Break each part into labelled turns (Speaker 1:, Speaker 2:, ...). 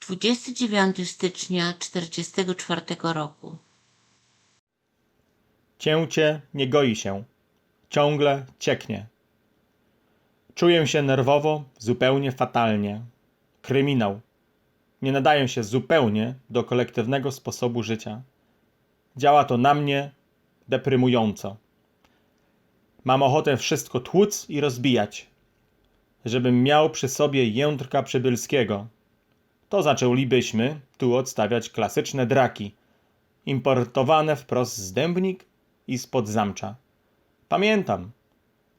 Speaker 1: Dwudziesty dziewiąty stycznia czterdziestego czwartego roku.
Speaker 2: Cięcie nie goi się. Ciągle cieknie. Czuję się nerwowo, zupełnie fatalnie. Kryminał. Nie nadaję się zupełnie do kolektywnego sposobu życia. Działa to na mnie deprymująco. Mam ochotę wszystko tłuc i rozbijać. Żebym miał przy sobie jędrka przybylskiego. To zaczęlibyśmy tu odstawiać klasyczne draki importowane wprost z Dębnik i spod Zamcza. Pamiętam,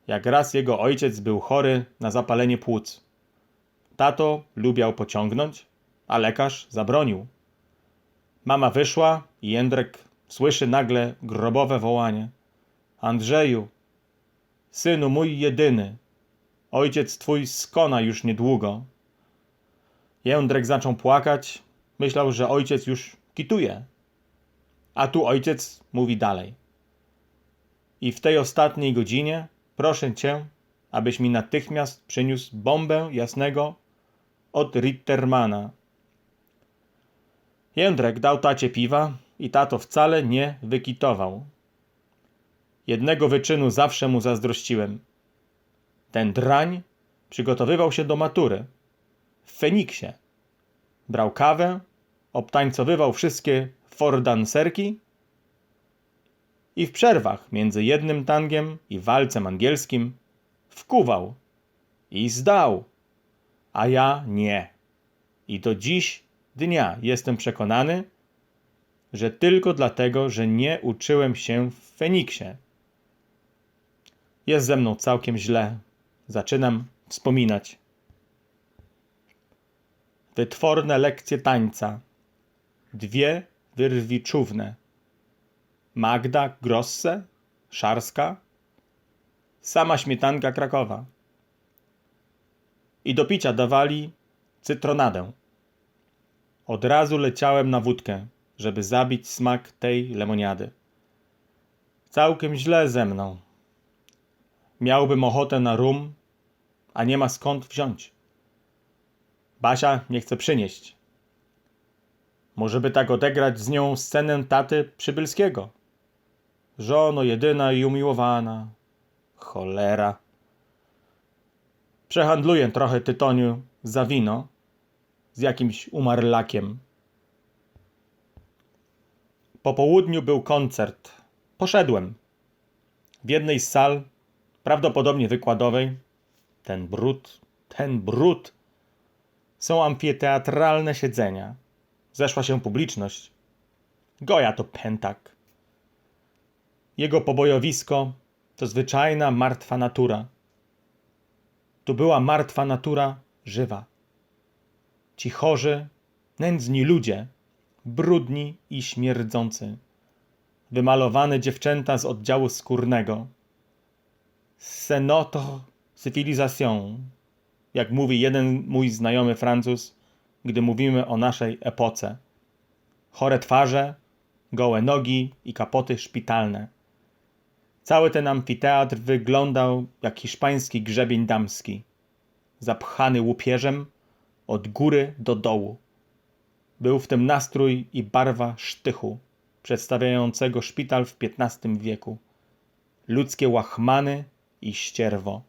Speaker 2: jak raz jego ojciec był chory na zapalenie płuc. Tato lubiał pociągnąć, a lekarz zabronił. Mama wyszła i Jędrek słyszy nagle grobowe wołanie. Andrzeju, synu mój jedyny, ojciec twój skona już niedługo. Jędrek zaczął płakać, myślał, że ojciec już kituje. A tu ojciec mówi dalej. I w tej ostatniej godzinie proszę cię, abyś mi natychmiast przyniósł bombę jasnego od Rittermana. Jędrek dał tacie piwa i tato wcale nie wykitował. Jednego wyczynu zawsze mu zazdrościłem. Ten drań przygotowywał się do matury w Feniksie. Brał kawę, obtańcowywał wszystkie fordanserki i w przerwach między jednym tangiem i walcem angielskim wkuwał i zdał, a ja nie. I do dziś dnia jestem przekonany, że tylko dlatego, że nie uczyłem się w Feniksie. Jest ze mną całkiem źle. Zaczynam wspominać. Wytworne lekcje tańca. Dwie wyrwiczówne. Magda Grosse, Szarska, sama śmietanka Krakowa. I do picia dawali cytronadę. Od razu leciałem na wódkę, żeby zabić smak tej lemoniady. Całkiem źle ze mną. Miałbym ochotę na rum, a nie ma skąd wziąć. Basia nie chce przynieść. Może by tak odegrać z nią scenę taty Przybylskiego. Żono jedyna i umiłowana. Cholera. Przehandluję trochę tytoniu za wino z jakimś umarlakiem. Po południu był koncert. Poszedłem. W jednej z sal, prawdopodobnie wykładowej, ten brud, ten brud, są amfiteatralne siedzenia. Zeszła się publiczność. Goja to pętak. Jego pobojowisko to zwyczajna martwa natura. Tu była martwa natura żywa. Ci chorzy, nędzni ludzie, brudni i śmierdzący. Wymalowane dziewczęta z oddziału skórnego. Notre civilisation, jak mówi jeden mój znajomy Francuz, gdy mówimy o naszej epoce. Chore twarze, gołe nogi i kapoty szpitalne. Cały ten amfiteatr wyglądał jak hiszpański grzebień damski, zapchany łupieżem od góry do dołu. Był w tym nastrój i barwa sztychu, przedstawiającego szpital w XV wieku. Ludzkie łachmany i ścierwo.